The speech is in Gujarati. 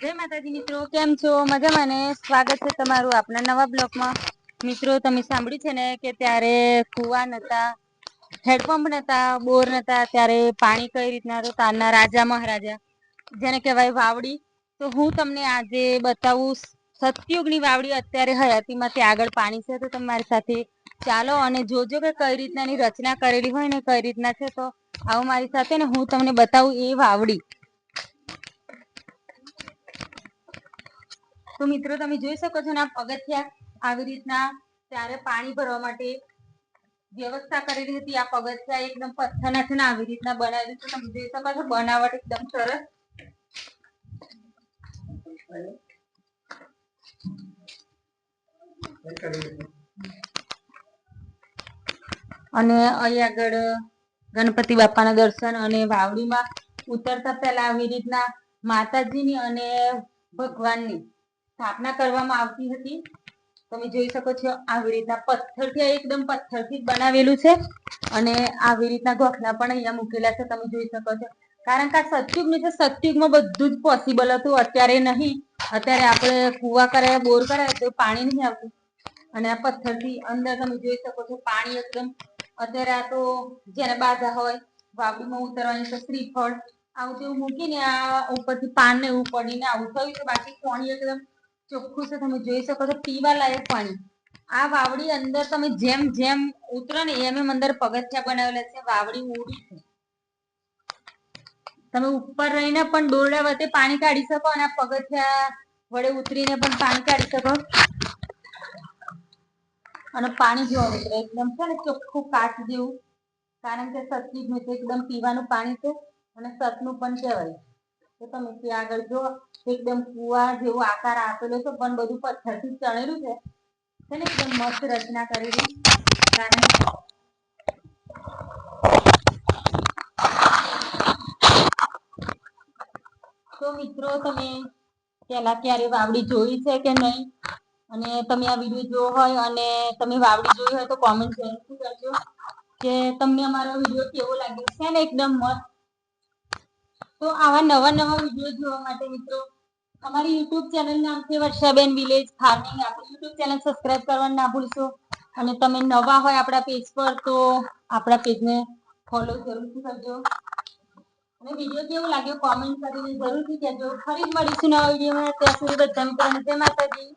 જય માતાજી મિત્રો, કેમ છો? મજામાં ને? સ્વાગત છે તમારું આપણા નવા બ્લોકમાં મિત્રો, તમે સાંભળ્યું છે ને કે ત્યારે કુવા નતા હેડપંપ નતા, બોર નતા, ત્યારે પાણી કઈ રીતના તો તારના રાજા મહારાજા, જેને કહેવાય વાવડી. તો હું તમને આજે બતાવું, સતયુગની વાવડી અત્યારે હયાતીમાંથી આગળ પાણી છે તો તમારી સાથે ચાલો અને જોજો કે કઈ રીતનાની રચના કરેલી હોય ને કઈ રીતના છે તો આવો મારી સાથે ને હું તમને બતાવું એ વાવડી. તો મિત્રો તમે જોઈ શકો છો ને આ પગથિયા આવી રીતના ત્યારે પાણી ભરવા માટે વ્યવસ્થા કરેલી હતી. આ પગથિયા એકદમ પથ્થરના છે ને આવી રીતના બનાવેલી છે તમે જોઈ શકો છો બનાવટ એકદમ સરસ. અને અહીં આગળ ગણપતિ બાપાના દર્શન અને વાવડીમાં ઉતરતા પહેલા આવી રીતના માતાજીની અને ભગવાનની સ્થાપના કરવામાં આવતી હતી. તમે જોઈ શકો છો આવી રીતના પથ્થરથી એકદમ પથ્થરથી બનાવેલું છે. અને આવી રીતના ગોખલા પણ અહીંયા મૂકેલા છે. તમે જોઈ શકો છો. કારણ કે આ સતયુગનું છે, સતયુગમાં બધું જ પોસિબલ હતું. અત્યારે નહીં. અત્યારે આપણે કુવા કરાય, બોર કરાય, તો પાણી નહીં આવતું. અને આ પથ્થરથી અંદર તમે જોઈ શકો છો પાણી એકદમ અત્યારે આ તો જેને બાધા હોય, વાવડીમાં ઉતરવાની તો શ્રીફળ આવું તેવું મૂકીને આ ઉપરથી પાન ને એવું પડીને આવું થયું છે. બાકી પાણી એકદમ ચોખ્ખું છે, તમે જોઈ શકો છો, પીવા લાયક પાણી. આ વાવડી અંદર તમે જેમ જેમ ઉતરો ને એમ એમ અંદર પગથિયા બનાવેલા છે, વાવડી ઉડી છે. તમે ઉપર રહીને પણ દોરડા વચ્ચે પાણી કાઢી શકો અને પગથિયા વડે ઉતરીને પણ પાણી કાઢી શકો. અને પાણી જોવા મિત્રો એકદમ છે ને ચોખ્ખું કાચ જેવું. કારણ કે સતની મીઠું એકદમ પીવાનું પાણી છે, અને સતનું પણ કહેવાય. તો તમે ત્યાં આગળ જો, એકદમ કુવા જેવો આકાર આપેલો છે, પણ બધું પથ્થરથી ચણેલું છે. છે ને એકદમ મસ્ત રચના કરેલી તો મિત્રો તમે પેલા ક્યારે વાવડી જોઈ છે કે નહીં? અને તમે આ વીડિયો જોયો હોય અને તમે વાવડી જોઈ હોય તો કોમેન્ટ જરૂરથી કરજો. કે તમને અમારો વીડિયો કેવો લાગ્યો? છે ને એકદમ મસ્ત તો આવા નવા નવા વીડિયો જોવા માટે મિત્રો, અમારી યુટ્યુબ ચેનલ નામ છે વર્ષાબેન વિલેજ ફાર્મિંગ આપણી યુટ્યુબ ચેનલ સબસ્ક્રાઇબ કરવાનું ના ભૂલશો. અને તમે નવા હોય આપણા પેજ પર, તો આપણા પેજને ફોલો જરૂરથી કરજો. અને વીડિયો કેવો લાગ્યો કોમેન્ટ કરીને જરૂરથી કહેજો. ફરી મળીશું નવા વિડીયોમાં ત્યાં સુધી બધા મિત્રોને જય માતાજી.